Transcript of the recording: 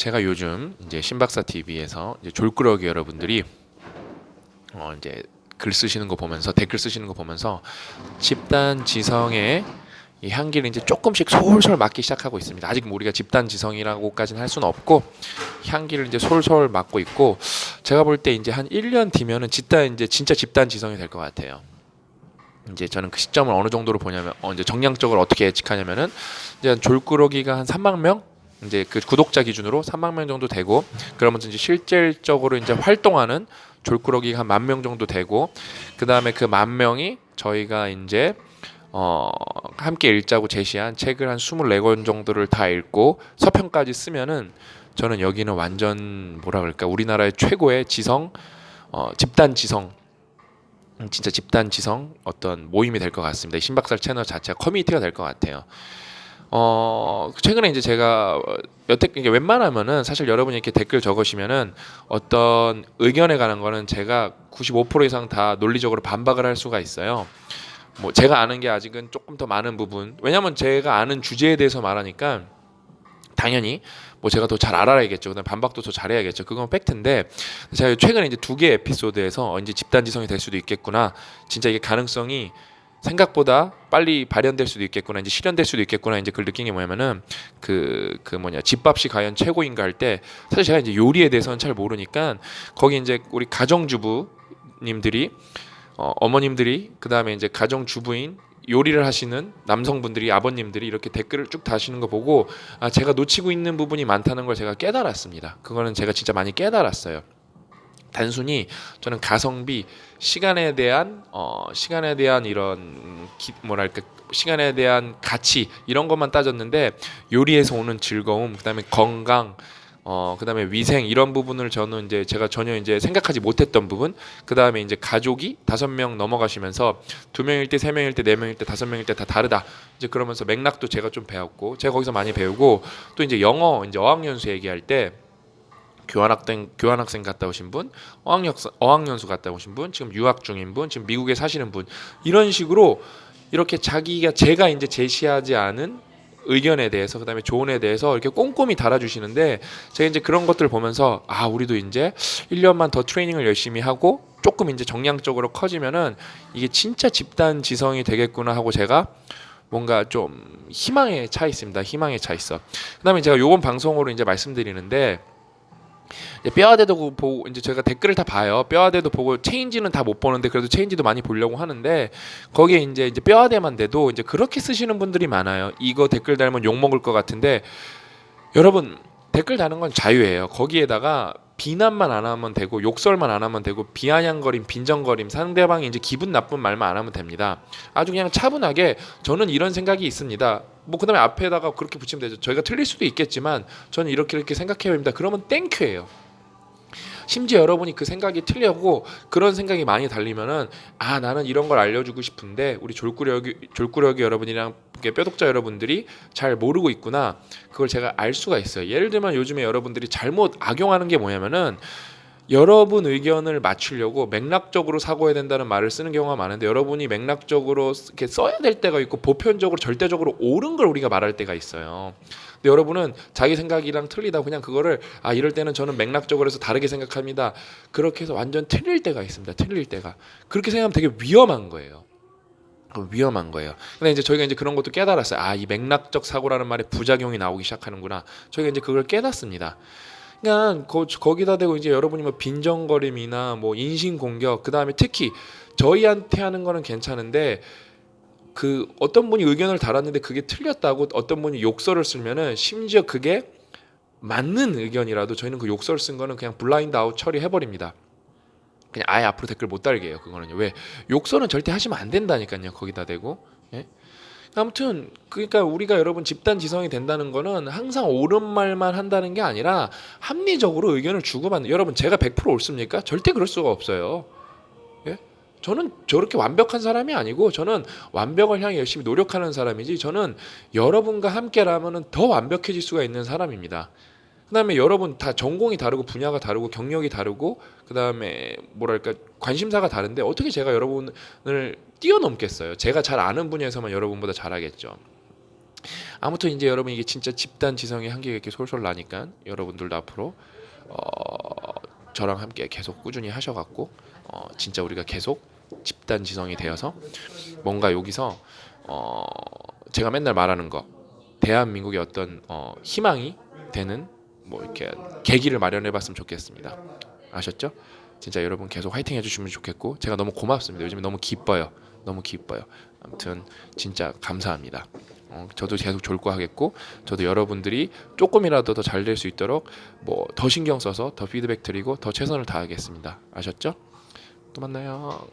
제가 요즘 이제 신박사 TV에서 이제 졸꾸러기 여러분들이 어 이제 글 쓰시는 거 보면서 댓글 쓰시는 거 보면서 집단 지성의 이 향기를 이제 조금씩 솔솔 맡기 시작하고 있습니다. 아직 뭐 우리가 집단 지성이라고까지는 할 수는 없고 향기를 이제 솔솔 맡고 있고 제가 볼 때 이제 한 1년 뒤면은 집단 이제 진짜 집단 지성이 될 것 같아요. 이제 저는 그 시점을 어느 정도로 보냐면 어 이제 정량적으로 어떻게 예측하냐면은 이제 한 졸꾸러기가 한 3만 명 이제 그 구독자 기준으로 3만 명 정도 되고 그러면서 이제 실질적으로 이제 활동하는 졸꾸러기가 한만 명 정도 되고 그 다음에 그 만 명이 저희가 이제 어 함께 읽자고 제시한 책을 한 24권 정도를 다 읽고 서평까지 쓰면은 저는 여기는 완전 뭐라 그럴까 우리나라의 최고의 지성 어 집단 지성 음, 진짜 집단 지성 어떤 모임이 될 것 같습니다. 이 신박살 채널 자체가 커뮤니티가 될 것 같아요. 어 최근에 이제 제가 여태 이게 웬만하면은 사실 여러분이 이렇게 댓글 적으시면은 어떤 의견에 관한 거는 제가 95% 이상 다 논리적으로 반박을 할 수가 있어요. 뭐 제가 아는 게 아직은 조금 더 많은 부분 왜냐면 제가 아는 주제에 대해서 말하니까 당연히 뭐 제가 더 잘 알아야겠죠. 그다음 반박도 더 잘해야겠죠. 그건 팩트인데 제가 최근에 이제 두 개 에피소드에서 이제 집단 지성이 될 수도 있겠구나. 진짜 이게 가능성이 생각보다 빨리 발현될 수도 있겠구나. 이제 실현될 수도 있겠구나. 이제 그걸 느낀 게 뭐냐면은 그그 뭐냐 집밥이 과연 최고인가 할 때 사실 제가 이제 요리에 대해서는 잘 모르니까 거기 이제 우리 가정주부님들이 어, 어머님들이 그 다음에 이제 가정주부인 요리를 하시는 남성분들이 아버님들이 이렇게 댓글을 쭉 다시는 거 보고 아 제가 놓치고 있는 부분이 많다는 걸 제가 깨달았습니다. 그거는 제가 진짜 많이 깨달았어요. 단순히 저는 가성비 시간에 대한 어 시간에 대한 이런 기, 뭐랄까 시간에 대한 가치 이런 것만 따졌는데 요리에서 오는 즐거움 그다음에 건강 어 그다음에 위생 이런 부분을 저는 이제 제가 전혀 이제 생각하지 못했던 부분 그다음에 이제 가족이 다섯 명 넘어가시면서 두 명일 때 세 명일 때 네 명일 때 다섯 명일 때 다 다르다. 이제 그러면서 맥락도 제가 좀 배웠고 제가 거기서 많이 배우고 또 이제 영어 이제 어학연수 얘기할 때 교환학생 교환학생 갔다 오신 분, 어학연 어학연수 갔다 오신 분, 지금 유학 중인 분, 지금 미국에 사시는 분 이런 식으로 이렇게 자기가 제가 이제 제시하지 않은 의견에 대해서 그다음에 조언에 대해서 이렇게 꼼꼼히 달아주시는데 제가 이제 그런 것들을 보면서 아 우리도 이제 1년만 더 트레이닝을 열심히 하고 조금 이제 정량적으로 커지면은 이게 진짜 집단 지성이 되겠구나 하고 제가 뭔가 좀 희망에 차 있습니다. 희망에 차 있어. 그다음에 제가 요번 방송으로 이제 말씀드리는데 뼈아대도 보고 이제 제가 댓글을 다 봐요. 뼈아대도 보고 체인지는 다 못 보는데 그래도 체인지도 많이 보려고 하는데 거기에 이제 이제 뼈아대만 돼도 이제 그렇게 쓰시는 분들이 많아요. 이거 댓글 달면 욕 먹을 것 같은데 여러분 댓글 다는 건 자유예요. 거기에다가 비난만 안 하면 되고 욕설만 안 하면 되고 비아냥거림, 빈정거림, 상대방이 이제 기분 나쁜 말만 안 하면 됩니다. 아주 그냥 차분하게 저는 이런 생각이 있습니다. 뭐 그다음에 앞에다가 그렇게 붙이면 되죠. 저희가 틀릴 수도 있겠지만 저는 이렇게 이렇게 생각해야 됩니다. 그러면 땡큐예요. 심지어 여러분이 그 생각이 틀려고 그런 생각이 많이 달리면은 아 나는 이런 걸 알려주고 싶은데 우리 졸꾸러기 졸꾸러기 여러분이랑 뼈독자 여러분들이 잘 모르고 있구나. 그걸 제가 알 수가 있어요. 예를 들면 요즘에 여러분들이 잘못 악용하는 게 뭐냐면은 여러분 의견을 맞추려고 맥락적으로 사고해야 된다는 말을 쓰는 경우가 많은데 여러분이 맥락적으로 이렇게 써야 될 때가 있고 보편적으로 절대적으로 옳은 걸 우리가 말할 때가 있어요. 근데 여러분은 자기 생각이랑 틀리다 그냥 그거를 아 이럴 때는 저는 맥락적으로 해서 다르게 생각합니다. 그렇게 해서 완전 틀릴 때가 있습니다. 틀릴 때가 그렇게 생각하면 되게 위험한 거예요. 그 위험한 거예요. 근데 이제 저희가 이제 그런 것도 깨달았어요. 아, 이 맥락적 사고라는 말에 부작용이 나오기 시작하는구나. 저희가 이제 그걸 깨닫습니다. 그러니까 거, 거기다 대고 이제 여러분이 뭐 빈정거림이나 뭐 인신 공격 그다음에 특히 저희한테 하는 거는 괜찮은데 그 어떤 분이 의견을 달았는데 그게 틀렸다고 어떤 분이 욕설을 쓰면은 심지어 그게 맞는 의견이라도 저희는 그 욕설 쓴 거는 그냥 블라인드 아웃 처리해 버립니다. 그냥 아예 앞으로 댓글 못 달게 해요. 그거는요. 왜 욕설은 절대 하시면 안 된다니까요. 거기다 대고. 예? 아무튼 그러니까 우리가 여러분 집단 지성이 된다는 거는 항상 옳은 말만 한다는 게 아니라 합리적으로 의견을 주고받는 여러분 제가 100% 옳습니까? 절대 그럴 수가 없어요. 예? 저는 저렇게 완벽한 사람이 아니고 저는 완벽을 향해 열심히 노력하는 사람이지 저는 여러분과 함께라면은 더 완벽해질 수가 있는 사람입니다. 그다음에 여러분 다 전공이 다르고 분야가 다르고 경력이 다르고 그다음에 뭐랄까 관심사가 다른데 어떻게 제가 여러분을 뛰어넘겠어요? 제가 잘 아는 분야에서만 여러분보다 잘하겠죠. 아무튼 이제 여러분 이게 진짜 집단 지성의 한계가 이렇게 솔솔 나니까 여러분들도 앞으로 어, 저랑 함께 계속 꾸준히 하셔갖고 어, 진짜 우리가 계속 집단 지성이 되어서 뭔가 여기서 어, 제가 맨날 말하는 거 대한민국의 어떤 어, 희망이 되는 뭐 이렇게 계기를 마련해봤으면 좋겠습니다. 아셨죠? 진짜 여러분 계속 화이팅 해주시면 좋겠고 제가 너무 고맙습니다. 요즘에 너무 기뻐요. 너무 기뻐요. 아무튼 진짜 감사합니다. 어, 저도 계속 졸고하겠고 저도 여러분들이 조금이라도 더 잘 될 수 있도록 뭐 더 신경 써서 더 피드백 드리고 더 최선을 다하겠습니다. 아셨죠? 또 만나요.